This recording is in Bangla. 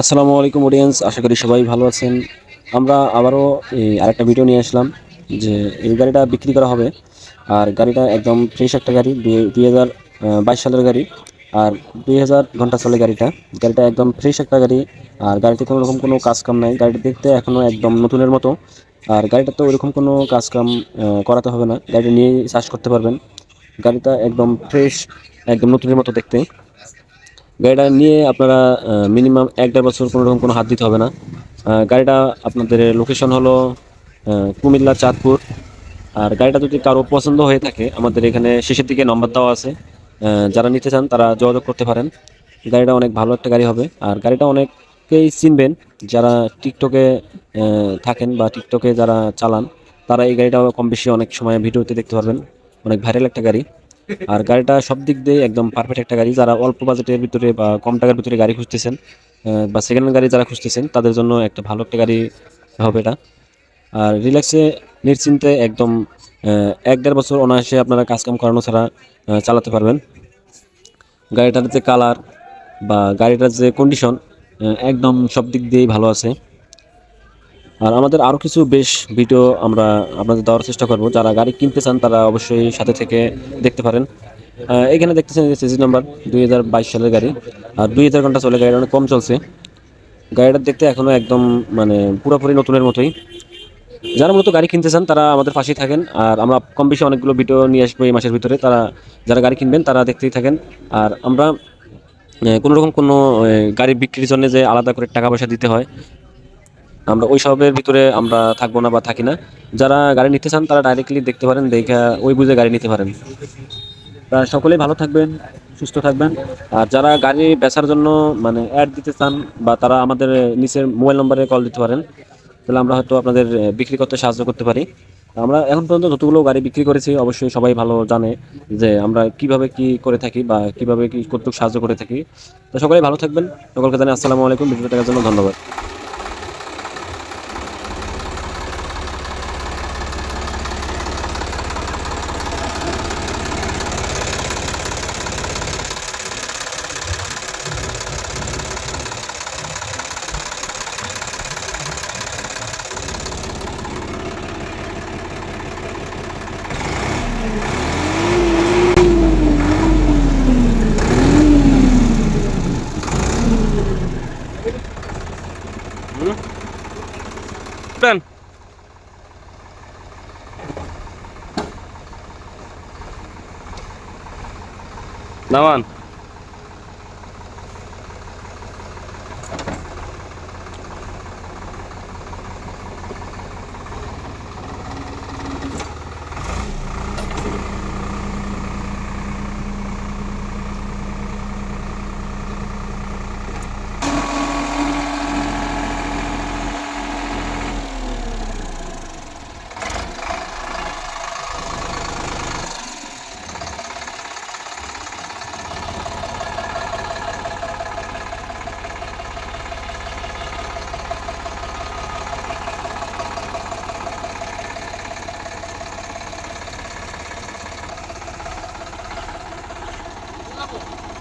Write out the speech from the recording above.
আসসালামু আলাইকুম অডিয়েন্স আশা করি সবাই ভালো আছেন। আমরা আবারও আরেকটা ভিডিও নিয়ে আসলাম, যে এই গাড়িটা বিক্রি করা হবে। আর গাড়িটা একদম ফ্রেশ একটা গাড়ি, দুই হাজার বাইশ সালের গাড়ি। আর দুই হাজার ঘণ্টা চলে গাড়িটা। গাড়িটা একদম ফ্রেশ একটা গাড়ি, আর গাড়িতে কোনো রকম কোনো কাজ কাম নাই। গাড়িটা দেখতে এখনও একদম নতুনের মতো। আর গাড়িটা তো ওইরকম কোনো কাজ কাম করাতে হবে না। গাড়িটা নিয়েই চার্জ করতে পারবেন। গাড়িটা একদম ফ্রেশ একদম নতুনের মতো দেখতে। গাড়িটা নিয়ে আপনারা মিনিমাম এক দেড় বছর কোনো রকম কোনো হাত দিতে হবে না। গাড়িটা আপনাদের লোকেশন হলো কুমিল্লা চাঁদপুর। আর গাড়িটা যদি কারও পছন্দ হয়ে থাকে, আমাদের এখানে শেষের দিকে নম্বর দেওয়া আছে। যারা নিতে চান, তারা যোগাযোগ করতে পারেন। গাড়িটা অনেক ভালো একটা গাড়ি হবে। আর গাড়িটা অনেককেই চিনবেন, যারা টিকটকে থাকেন বা টিকটকে যারা চালান, তারা এই গাড়িটা কম বেশি অনেক সময় ভিডিওতে দেখতে পারবেন। অনেক ভাইরাল একটা গাড়ি। আর গাড়িটা সব দিক দিয়ে একদম পারফেক্ট একটা গাড়ি। যারা অল্প বাজেটের ভিতরে বা কম টাকার ভিতরে গাড়ি খুঁজতেছেন বা সেকেন্ড হ্যান্ড গাড়ি যারা খুঁজতেছেন, তাদের জন্য একটা ভালো একটা গাড়ি হবে এটা। আর রিল্যাক্সে নিশ্চিন্তে একদম এক দেড় বছর অনায়াসে আপনারা কাজকাম করানো ছাড়া চালাতে পারবেন। গাড়িটার যে কালার বা গাড়িটার যে কন্ডিশন একদম সব দিক দিয়েই ভালো আছে। আর আমাদের আরও কিছু বেশ ভিডিও আমরা আপনাদের দেওয়ার চেষ্টা করব। যারা গাড়ি কিনতে চান, তারা অবশ্যই সাথে থেকে দেখতে পারেন। এখানে দেখতেছেন সিজি নাম্বার দুই হাজার বাইশ সালের গাড়ি। আর দুই হাজার ঘণ্টা চলে গাড়িটা অনেক কম চলছে। গাড়িটা দেখতে এখনও একদম মানে পুরোপুরি নতুনের মতোই। যারা মূলত গাড়ি কিনতে চান, তারা আমাদের পাশেই থাকেন। আর আমরা কম বেশি অনেকগুলো ভিডিও নিয়ে আসব এই মাসের ভিতরে। তারা যারা গাড়ি কিনবেন, তারা দেখতেই থাকেন। আর আমরা কোনো রকম কোনো গাড়ি বিক্রির জন্য যে আলাদা করে টাকা পয়সা দিতে হয় আমরা ওই সবের ভিতরে আমরা থাকব না বা থাকি না। যারা গাড়ি নিতে চান, তারা ডাইরেক্টলি দেখতে পারেন, দেখে ওই বুঝে গাড়ি নিতে পারেন। তা সকলেই ভালো থাকবেন, সুস্থ থাকবেন। আর যারা গাড়ি বেচার জন্য মানে অ্যাড দিতে চান বা তারা আমাদের নিচের মোবাইল নম্বরে কল দিতে পারেন, তাহলে আমরা হয়তো আপনাদের বিক্রি করতে সাহায্য করতে পারি। আমরা এখন পর্যন্ত যতগুলো গাড়ি বিক্রি করেছি, অবশ্যই সবাই ভালো জানে যে আমরা কীভাবে কি করে থাকি বা কীভাবে কি কতটুকু সাহায্য করে থাকি। তো সকলেই ভালো থাকবেন। সকলকে জানাই আসসালামু আলাইকুম। ভিডিও দেখার জন্য ধন্যবাদ। দেন। নামান ako.